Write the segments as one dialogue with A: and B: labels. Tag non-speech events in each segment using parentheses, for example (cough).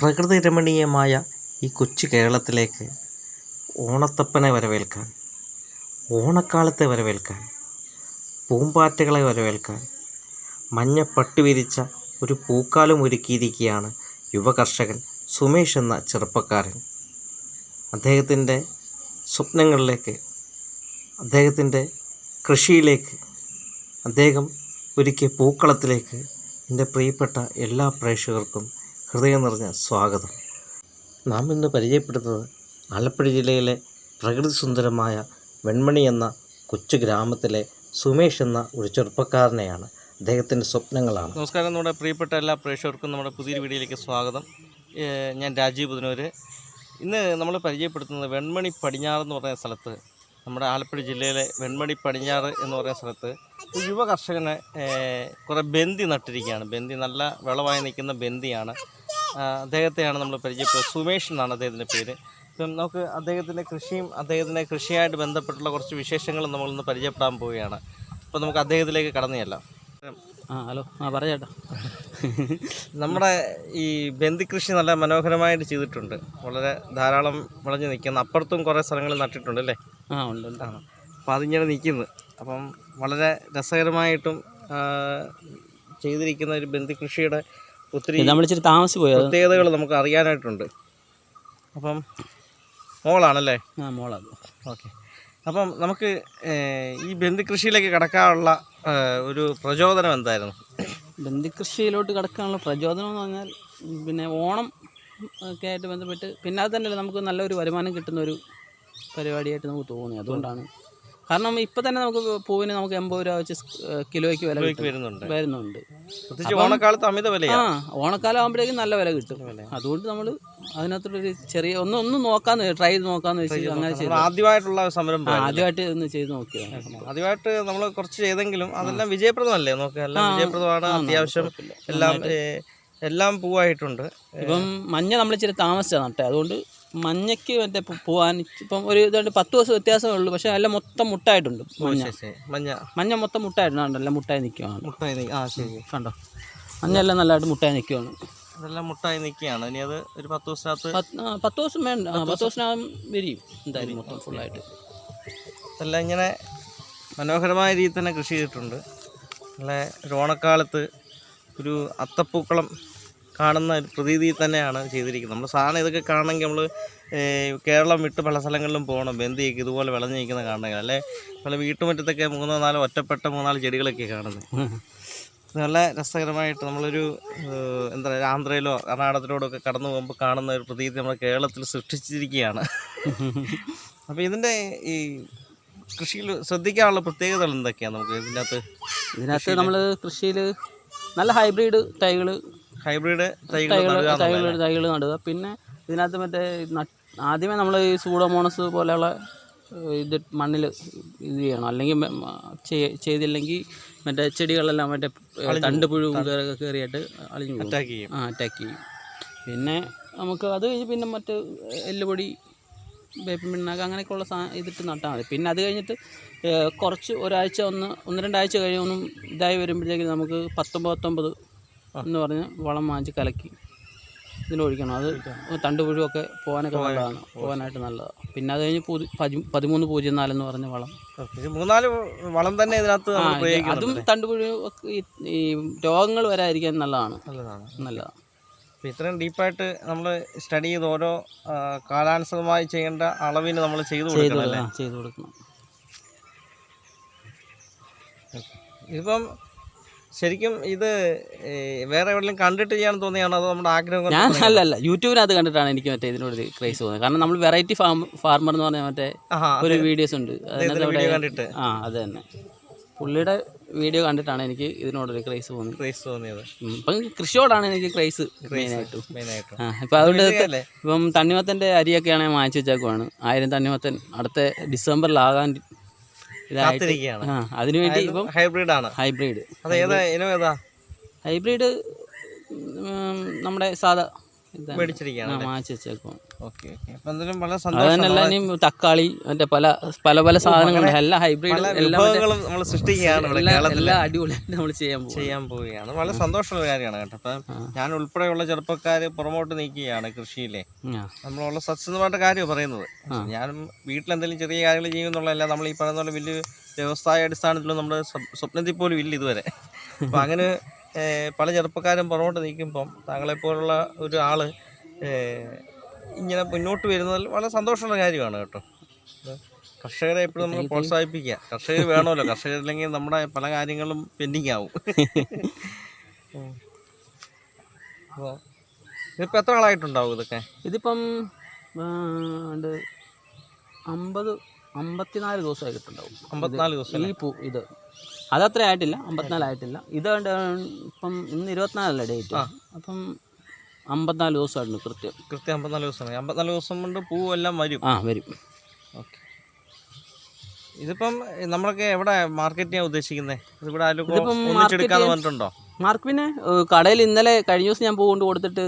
A: പ്രകൃതി രമണീയമായ ഈ കൊച്ചു കേരളത്തിലേക്ക് ഓണത്തപ്പനെ വരവേൽക്കാൻ ഓണക്കാലത്തെ വരവേൽക്കാൻ പൂമ്പാറ്റകളെ വരവേൽക്കാൻ മഞ്ഞ പട്ട് വിരിച്ച ഒരു പൂക്കാലം ഒരുക്കിയിരിക്കുകയാണ് യുവകർഷകൻ സുമേഷ് എന്ന ചെറുപ്പക്കാരൻ. അദ്ദേഹത്തിന്റെ സ്വപ്നങ്ങളിലേക്ക് അദ്ദേഹത്തിന്റെ കൃഷിയിലേക്ക് അദ്ദേഹം ഒരുക്കിയ പൂക്കളത്തിലേക്ക് എന്റെ പ്രിയപ്പെട്ട എല്ലാ പ്രേക്ഷകർക്കും ഹൃദയം നിറഞ്ഞ സ്വാഗതം. നാം ഇന്ന് പരിചയപ്പെടുന്നത് ആലപ്പുഴ ജില്ലയിലെ പ്രകൃതി സുന്ദരമായ വെൺമണി എന്ന കൊച്ചു ഗ്രാമത്തിലെ സുമേഷ് എന്ന ഒരു ചെറുപ്പക്കാരനെയാണ്. അദ്ദേഹത്തിന്റെ സ്വപ്നങ്ങളാണ്. നമസ്കാരം. നമ്മുടെ പ്രിയപ്പെട്ട എല്ലാ പ്രേക്ഷകർക്കും നമ്മുടെ പുതിയൊരു വീഡിയോയിലേക്ക് സ്വാഗതം. ഞാൻ രാജീവ് പുതിനൂര് ഇന്ന് നമ്മൾ പരിചയപ്പെടുത്തുന്നത് വെൺമണി പടിഞ്ഞാറ് എന്ന് പറയുന്ന സ്ഥലത്ത് നമ്മുടെ ആലപ്പുഴ ജില്ലയിലെ വെൺമണി പടിഞ്ഞാറ് എന്ന് പറയുന്ന സ്ഥലത്ത് ഒരു യുവ കർഷകന് കുറേ ബന്ദി നട്ടിരിക്കുകയാണ്. ബന്ദി നല്ല വിളവായി നിൽക്കുന്ന ബന്ദിയാണ്. അദ്ദേഹത്തെയാണ് നമ്മൾ പരിചയപ്പെടുന്നത് സുമേഷ് എന്നാണ് അദ്ദേഹത്തിന്റെ പേര്. ഇപ്പം നമുക്ക് അദ്ദേഹത്തിന്റെ കൃഷിയും അദ്ദേഹത്തിന്റെ കൃഷിയായിട്ട് ബന്ധപ്പെട്ടുള്ള കുറച്ച് വിശേഷങ്ങളും നമ്മളിന്ന് പരിചയപ്പെടാൻ പോവുകയാണ്. അപ്പോൾ നമുക്ക് അദ്ദേഹത്തിലേക്ക് കടന്നു ചെല്ലാം
B: ആ ഹലോ. ആ പറയാട്ടോ
A: നമ്മുടെ ഈ ബന്ദി കൃഷി നല്ല മനോഹരമായിട്ട് ചെയ്തിട്ടുണ്ട്. വളരെ ധാരാളം വിളഞ്ഞ് നിൽക്കുന്നു അപ്പുറത്തും കുറേ സ്ഥലങ്ങളിൽ നട്ടിട്ടുണ്ട് അല്ലേ?
B: ആ ഉണ്ട്
A: ഉണ്ടാണ് അപ്പോൾ അതിങ്ങനെ നിൽക്കുന്നു. അപ്പം വളരെ രസകരമായിട്ടും ചെയ്തിരിക്കുന്ന ഒരു ബന്ദി കൃഷിയുടെ ഒത്തിരി
B: നമ്മൾ ഇച്ചിരി താമസിച്ച് പോയത്
A: പ്രത്യേകതകൾ നമുക്ക് അറിയാനായിട്ടുണ്ട്. അപ്പം മോളാണല്ലേ?
B: ആ മോളാണ്
A: ഓക്കെ. അപ്പം നമുക്ക് ഈ ബന്ധുകൃഷിയിലേക്ക് കടക്കാനുള്ള ഒരു പ്രചോദനം എന്തായിരുന്നു?
B: ബന്ധുകൃഷിയിലോട്ട് കിടക്കാനുള്ള പ്രചോദനം എന്ന് പറഞ്ഞാൽ പിന്നെ ഓണം ഒക്കെ ആയിട്ട് ബന്ധപ്പെട്ട് പിന്നെ അത് തന്നെയല്ലേ നമുക്ക് നല്ലൊരു വരുമാനം കിട്ടുന്ന ഒരു പരിപാടിയായിട്ട് നമുക്ക് തോന്നി അതുകൊണ്ടാണ് കാരണം ഇപ്പൊ തന്നെ നമുക്ക് പൂവിന് നമുക്ക് എൺപത് രൂപ വെച്ച് കിലോയ്ക്ക് വില
A: വരുന്നുണ്ട്.
B: വരുന്നുണ്ട്.
A: ഓണക്കാലത്ത് അമിത
B: വില
A: ആ
B: ഓണക്കാലം ആകുമ്പോഴേക്കും നല്ല വില കിട്ടും. അതുകൊണ്ട് നമ്മൾ അതിനകത്തൊരു ചെറിയ ഒന്ന് ഒന്ന് നോക്കാന്ന് ട്രൈ ചെയ്ത് നോക്കാന്ന് വെച്ച് അങ്ങനെ
A: ആദ്യമായിട്ടുള്ള സംരംഭം
B: ആദ്യമായിട്ട് ഒന്ന് ചെയ്ത് നോക്കിയതാണ്
A: ആദ്യമായിട്ട് നമ്മൾ കുറച്ച് ചെയ്തെങ്കിലും അതെല്ലാം വിജയപ്രദമല്ലേ? നോക്കുക എല്ലാം വിജയപ്രദമാണ് അത്യാവശ്യം എല്ലാം എല്ലാം പൂവായിട്ടുണ്ട്.
B: ഇപ്പം മഞ്ഞ നമ്മൾ ഇച്ചിരി താമസിച്ചാണ് നട്ടെ. അതുകൊണ്ട് മഞ്ഞയ്ക്ക് മറ്റേ പോവാൻ ഇപ്പം ഒരു ഇതുകൊണ്ട് പത്ത് ദിവസം വ്യത്യാസമേ ഉള്ളൂ. പക്ഷെ അല്ല മൊത്തം മുട്ടായിട്ടുണ്ട് മഞ്ഞ.
A: മഞ്ഞ.
B: മഞ്ഞ മൊത്തം മുട്ടായിട്ടുണ്ട്. അല്ല മുട്ടായി നിൽക്കുകയാണ്
A: മുട്ടായി ആ ശരി.
B: കണ്ടോ? മഞ്ഞ എല്ലാം നല്ലതായിട്ട് മുട്ടായി നിൽക്കുകയാണ്
A: അതെല്ലാം മുട്ടായി നിൽക്കുകയാണ് ഇനി അത് ഒരു പത്ത് ദിവസത്തിനകത്ത്
B: പത്ത് ദിവസം വേണ്ട. പത്ത് ദിവസത്തിനകം വരിയും. എന്തായാലും മൊത്തം ഫുള്ളായിട്ട്.
A: എല്ലാം ഇങ്ങനെ മനോഹരമായ രീതിയിൽ തന്നെ കൃഷി ചെയ്തിട്ടുണ്ട്. നല്ല ഒരു ഓണക്കാലത്ത് ഒരു അത്തപ്പൂക്കളം കാണുന്ന പ്രതീതി തന്നെയാണ് ചെയ്തിരിക്കുന്നത്. നമ്മൾ സാധനം ഇതൊക്കെ കാണണമെങ്കിൽ നമ്മൾ കേരളം വിട്ട് പല സ്ഥലങ്ങളിലും പോകണം. ബന്ദിയൊക്കെ ഇതുപോലെ വിളഞ്ഞു നിൽക്കുന്ന കാണണമെങ്കിൽ അല്ലെ? പല വീട്ടുമുറ്റത്തൊക്കെ മൂന്നോ നാലോ ഒറ്റപ്പെട്ട മൂന്നാൽ ചെടികളൊക്കെ കാണുന്നത് നല്ല രസകരമായിട്ട് നമ്മളൊരു എന്താ പറയുക ആന്ധ്രയിലോ കർണാടകത്തിലോടോ ഒക്കെ കടന്നു പോകുമ്പോൾ കാണുന്ന ഒരു പ്രതീതി നമ്മൾ കേരളത്തിൽ സൃഷ്ടിച്ചിരിക്കുകയാണ്. അപ്പോൾ ഇതിന്റെ ഈ കൃഷിയിൽ ശ്രദ്ധിക്കാനുള്ള പ്രത്യേകതകൾ എന്തൊക്കെയാണ് നമുക്ക് ഇതിനകത്ത്?
B: ഇതിനകത്ത് നമ്മൾ കൃഷിയിൽ നല്ല ഹൈബ്രിഡ് തൈകൾ
A: ഹൈബ്രിഡ് തൈകൾ
B: തൈകൾ
A: നടുക
B: തൈകൾ തൈകൾ നടുക. പിന്നെ ഇതിനകത്ത് മറ്റേ ആദ്യമേ നമ്മൾ ഈ സൂഡോമോണസ് പോലെയുള്ള ഇത് മണ്ണിൽ ഇത് ചെയ്യണം. അല്ലെങ്കിൽ ചെയ്തില്ലെങ്കിൽ മറ്റേ ചെടികളെല്ലാം മറ്റേ തണ്ട് പുഴു കയറി- കയറിയിട്ട് അളിഞ്ഞു
A: അറ്റാക്ക് ചെയ്യും.
B: ആ അറ്റാക്ക് ചെയ്യും. പിന്നെ നമുക്ക് അത് കഴിഞ്ഞ് പിന്നെ മറ്റ് എല്ലുപൊടി വേപ്പിൻ പിണ്ണാക്ക് അങ്ങനെയൊക്കെയുള്ള സാ ഇതിട്ട് നട്ടാൽ മതി. പിന്നെ അത് കഴിഞ്ഞിട്ട് കുറച്ച് ഒരാഴ്ച ഒന്ന് ഒന്ന് രണ്ടാഴ്ച കഴിഞ്ഞൊന്നും ഇതായി വരുമ്പോഴത്തേക്ക് നമുക്ക് പത്തൊമ്പത് പത്തൊമ്പത് എന്ന് പറഞ്ഞ് വളം വാങ്ങിച്ച് കലക്കി ഇതിന് ഒഴിക്കണം അത് തണ്ട് പുഴുവൊക്കെ പോകാനൊക്കെ നല്ലതാണ്. പോകാനായിട്ട് നല്ലതാണ് പിന്നെ അത് കഴിഞ്ഞ് പൂതി- പതി- പതിമൂന്ന് പൂജ്യം നാലെന്ന് പറഞ്ഞ വളം.
A: മൂന്നാൽ വളം തന്നെ ഇതിനകത്ത്
B: അതും തണ്ട് പുഴു ഈ- രോഗങ്ങൾ വരാതിരിക്കാൻ നല്ലതാണ്.
A: നല്ലതാണ്.
B: നല്ലതാണ്
A: അപ്പോൾ ഇത്രയും ഡീപ്പായിട്ട് നമ്മൾ സ്റ്റഡി ചെയ്ത് ഓരോ കാലാനുസൃതമായി ചെയ്യേണ്ട അളവിന് നമ്മൾ ചെയ്തു കൊടുക്കണം
B: ചെയ്ത് കൊടുക്കണം.
A: ഇതിപ്പം ശരിക്കും ഇത് വേറെ എവിടെയെങ്കിലും കണ്ടിട്ട് ചെയ്യാൻ തോന്നിയാണോ? അതോ നമ്മുടെ ആഗ്രഹം
B: ഞാൻ അല്ല അല്ല യൂട്യൂബിനകത്ത് കണ്ടിട്ടാണ് എനിക്ക് മറ്റേ ഇതിനോട് ക്രൈസ് തോന്നുന്നത് കാരണം നമ്മൾ വെറൈറ്റി ഫാം ഫാർമർ എന്ന് പറഞ്ഞ മറ്റേ ഒരു വീഡിയോസ് ഉണ്ട്.
A: കണ്ടിട്ട്.
B: ആ അത് തന്നെ. പുള്ളിയുടെ വീഡിയോ കണ്ടിട്ടാണ് എനിക്ക് ഇതിനോടൊരു ക്രൈസ് തോന്നിയത്.
A: ക്രൈസ് തോന്നിയത്.
B: ഇപ്പം കൃഷിയോടാണ് എനിക്ക് ക്രൈസ് മെയിനായിട്ടും ഇപ്പം അതുകൊണ്ട് ഇപ്പം തണ്ണിമത്തന്റെ അരിയൊക്കെയാണെങ്കിൽ വാങ്ങിച്ചു വെച്ചേക്കുവാണ്. ആയിരം തണ്ണിമത്തൻ അടുത്ത ഡിസംബറിലാകാൻ
A: കാത്തിരിക്കുകയാണ്.
B: ആ അതിനു ഇപ്പം
A: ഹൈബ്രിഡ് ആണ്
B: ഹൈബ്രിഡ്.
A: അത് ഏതാ? ഇനം ഏതാ?
B: ഹൈബ്രിഡ് നമ്മുടെ സാധാ.
A: മേടിച്ചിരിക്കുകയാണ്
B: തക്കാളി മറ്റേ പല പല പല സാധനങ്ങളുണ്ട്. എല്ലാ ഹൈബ്രിഡ് എല്ലാം
A: നമ്മൾ സൃഷ്ടിക്കുകയാണ്
B: എല്ലാം അടിപൊളിയായിട്ട് നമ്മൾ ചെയ്യാൻ
A: ചെയ്യാൻ പോവുകയാണ്. വളരെ സന്തോഷമുള്ള കാര്യമാണ് കേട്ടോ. അപ്പം ഞാൻ ഉൾപ്പെടെയുള്ള ചെറുപ്പക്കാർ പുറമോട്ട് നീക്കുകയാണ് കൃഷിയിലെ. നമ്മളുള്ള സത്യസന്ധമായിട്ട് കാര്യം പറയുന്നത്. ഞാനും വീട്ടിലെന്തെങ്കിലും ചെറിയ കാര്യങ്ങൾ ചെയ്യുമെന്നുള്ളതല്ല നമ്മൾ ഈ പറയുന്ന പോലെ വലിയ വ്യവസായ അടിസ്ഥാനത്തിലും നമ്മുടെ സ്വ- സ്വപ്നത്തിൽ പോലും ഇല്ല ഇതുവരെ. അപ്പം അങ്ങനെ പല ചെറുപ്പക്കാരും പുറകോട്ട് നിൽക്കുമ്പം താങ്കളെപ്പോലുള്ള ഒരു ആൾ ഏഹ്, ഇങ്ങനെ മുന്നോട്ട് വരുന്നതിൽ വളരെ സന്തോഷമുള്ള കാര്യമാണ് കേട്ടോ. കർഷകരെ എപ്പോഴും നമ്മൾ പ്രോത്സാഹിപ്പിക്കുക. കർഷകർ വേണമല്ലോ. കർഷകരില്ലെങ്കിൽ നമ്മുടെ പല കാര്യങ്ങളും പെൻഡിങ് ആവും. (laughs) അപ്പോൾ ഇതിപ്പോൾ എത്ര ആളായിട്ടുണ്ടാവും ഇതൊക്കെ?
B: ഇതിപ്പം അമ്പത് അമ്പത്തിനാല് ദിവസമായിട്ടുണ്ടാവും.
A: അമ്പത്തിനാല് ദിവസം
B: ഈ പൂ ഇത്. അതത്ര ആയിട്ടില്ല അമ്പത്തിനാല് ആയിട്ടില്ല. ഇത് ഇപ്പം ഇന്ന് ഇരുപത്തിനാലല്ലേ ഡേറ്റ്? അപ്പം അമ്പത്തിനാല് ദിവസമായിരുന്നു കൃത്യം.
A: കൃത്യം അമ്പത്തിനാല് ദിവസം അമ്പത്തിനാല് ദിവസം കൊണ്ട് പൂവെല്ലാം വരും.
B: ആ വരും.
A: ഓക്കെ. ഇതിപ്പം നമ്മളൊക്കെ എവിടെ മാർക്കറ്റ് ചെയ്യാൻ ഉദ്ദേശിക്കുന്നത് ഇതിവിടെ ആരും പറഞ്ഞിട്ടുണ്ടോ?
B: മാർക്ക് പിന്നെ കടയിൽ ഇന്നലെ കഴിഞ്ഞ ദിവസം ഞാൻ പൂ കൊണ്ട് കൊടുത്തിട്ട്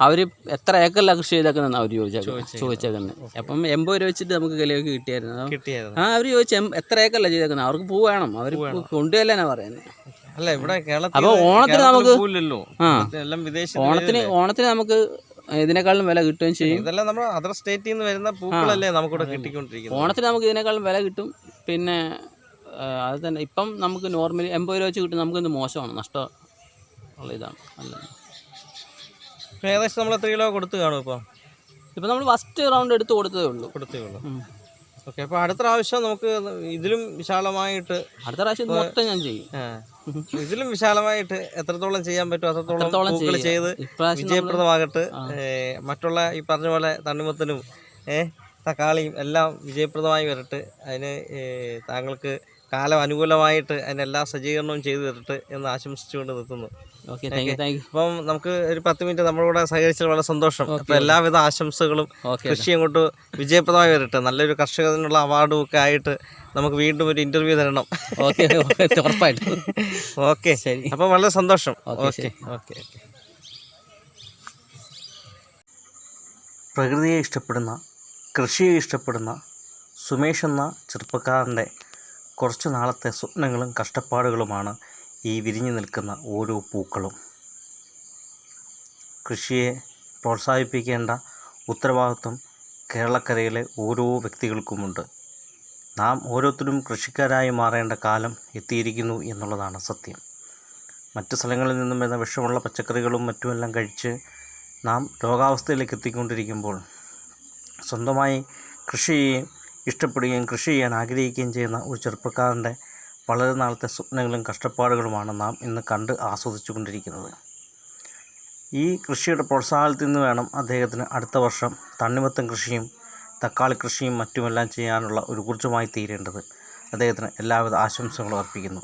B: അവർ എത്ര ഏക്കറിലാണ് കൃഷി ചെയ്തേക്കുന്നതെന്ന് അവർ ചോദിച്ചേക്കുന്നത്. ചോദിച്ചേക്കുന്നത് അപ്പം എൺപത് രൂപ വെച്ചിട്ട് നമുക്ക് കിലോയ്ക്ക് കിട്ടിയായിരുന്നു. ആ അവർ ചോദിച്ചു "എം- എത്ര ഏക്കറിലാണ് ചെയ്തേക്കുന്നത് അവർക്ക് പൂ വേണം. അവർ കൊണ്ടുവല്ലാനാ പറയുന്നത്
A: അല്ല ഇവിടെ കേരളത്തിൽ
B: അപ്പൊ ഓണത്തിന് നമുക്ക് ആ. ഓണത്തിന് ഓണത്തിന് നമുക്ക് ഇതിനേക്കാളും വില കിട്ടുകയും ചെയ്യും.
A: ഇതെല്ലാം നമ്മുടെ അതർ സ്റ്റേറ്റിൽ നിന്ന് വരുന്ന പൂക്കളല്ലേ നമുക്കിവിടെ കിട്ടിക്കൊണ്ടിരിക്കുന്നത്.
B: ഓണത്തിന് നമുക്ക് ഇതിനേക്കാളും വില കിട്ടും. പിന്നെ അത് തന്നെ. ഇപ്പം നമുക്ക് നോർമലി എൺപത് രൂപ വെച്ച് കിട്ടും നമുക്ക് ഇത് മോശമാണ്. നഷ്ടം ഉള്ള ഇതാണ്. അല്ല
A: ഏകദേശം നമ്മൾ എത്ര കിലോ കൊടുത്തു കാണും ഇപ്പോൾ
B: ഇപ്പം നമ്മൾ ഫസ്റ്റ് റൗണ്ട് എടുത്ത് കൊടുത്തേ ഉള്ളൂ.
A: കൊടുത്തേ ഉള്ളൂ. ഓക്കെ അപ്പോൾ അടുത്ത പ്രാവശ്യം നമുക്ക് ഇതിലും വിശാലമായിട്ട്
B: അടുത്ത പ്രാവശ്യം മൊത്തം ഞാൻ ചെയ്യും.
A: ഇതിലും വിശാലമായിട്ട് എത്രത്തോളം ചെയ്യാൻ പറ്റും അത്രത്തോളം പൂക്കൾ ചെയ്ത് വിജയപ്രദമാകട്ടെ. മറ്റുള്ള ഈ പറഞ്ഞ പോലെ തണ്ണിമത്തനും തക്കാളിയും എല്ലാം വിജയപ്രദമായി വരട്ടെ. അതിന് താങ്കൾക്ക് കാലം അനുകൂലമായിട്ട് അതിനെല്ലാം സജ്ജീകരണവും ചെയ്തു തരട്ടെ എന്ന് ആശംസിച്ചുകൊണ്ട് നിർത്തുന്നു.
B: Okay thank you thank you
A: അപ്പം നമുക്ക് ഒരു പത്ത് മിനിറ്റ് നമ്മുടെ കൂടെ സഹകരിച്ചത് വളരെ സന്തോഷം. അപ്പം എല്ലാവിധ ആശംസകളും കൃഷി അങ്ങോട്ട് വിജയപ്രദമായി വരട്ടെ. നല്ലൊരു കർഷകനുള്ള അവാർഡും ഒക്കെ ആയിട്ട് നമുക്ക് വീണ്ടും ഒരു ഇന്റർവ്യൂ തരണം.
B: ഓക്കെ ഓക്കെ ഉറപ്പായിട്ടും.
A: ഓക്കെ
B: ശരി.
A: അപ്പം വളരെ സന്തോഷം.
B: ഓക്കെ,
A: ഓക്കെ ഓക്കെ ഓക്കെ പ്രകൃതിയെ ഇഷ്ടപ്പെടുന്ന കൃഷിയെ ഇഷ്ടപ്പെടുന്ന സുമേഷ് എന്ന ചെറുപ്പക്കാരന്റെ കുറച്ച് നാളത്തെ സ്വപ്നങ്ങളും കഷ്ടപ്പാടുകളുമാണ് ഈ വിരിഞ്ഞു നിൽക്കുന്ന ഓരോ പൂക്കളും. കൃഷിയെ പ്രോത്സാഹിപ്പിക്കേണ്ട ഉത്തരവാദിത്വം കേരളക്കരയിലെ ഓരോ വ്യക്തികൾക്കുമുണ്ട്. നാം ഓരോരുത്തരും കൃഷിക്കാരായി മാറേണ്ട കാലം എത്തിയിരിക്കുന്നു എന്നുള്ളതാണ് സത്യം. മറ്റ് സ്ഥലങ്ങളിൽ നിന്നും വരുന്ന വിഷമുള്ള പച്ചക്കറികളും മറ്റുമെല്ലാം കഴിച്ച് നാം രോഗാവസ്ഥയിലേക്ക് എത്തിക്കൊണ്ടിരിക്കുമ്പോൾ സ്വന്തമായി കൃഷി ചെയ്യുകയും ഇഷ്ടപ്പെടുകയും കൃഷി ചെയ്യാൻ ആഗ്രഹിക്കുകയും ചെയ്യുന്ന ഒരു ചെറുപ്പക്കാരന്റെ വളരെ നാളത്തെ സ്വപ്നങ്ങളും കഷ്ടപ്പാടുകളുമാണ് നാം ഇന്ന് കണ്ട് ആസ്വദിച്ചു കൊണ്ടിരിക്കുന്നത് ഈ കൃഷിയുടെ പ്രോത്സാഹനത്തിൽ നിന്ന് വേണം അദ്ദേഹത്തിന് അടുത്ത വർഷം തണ്ണിമത്തം കൃഷിയും തക്കാളി കൃഷിയും മറ്റുമെല്ലാം ചെയ്യാനുള്ള ഒരു ഊർജമായി തീരേണ്ടത് അദ്ദേഹത്തിന് എല്ലാവിധ ആശംസകളും അർപ്പിക്കുന്നു.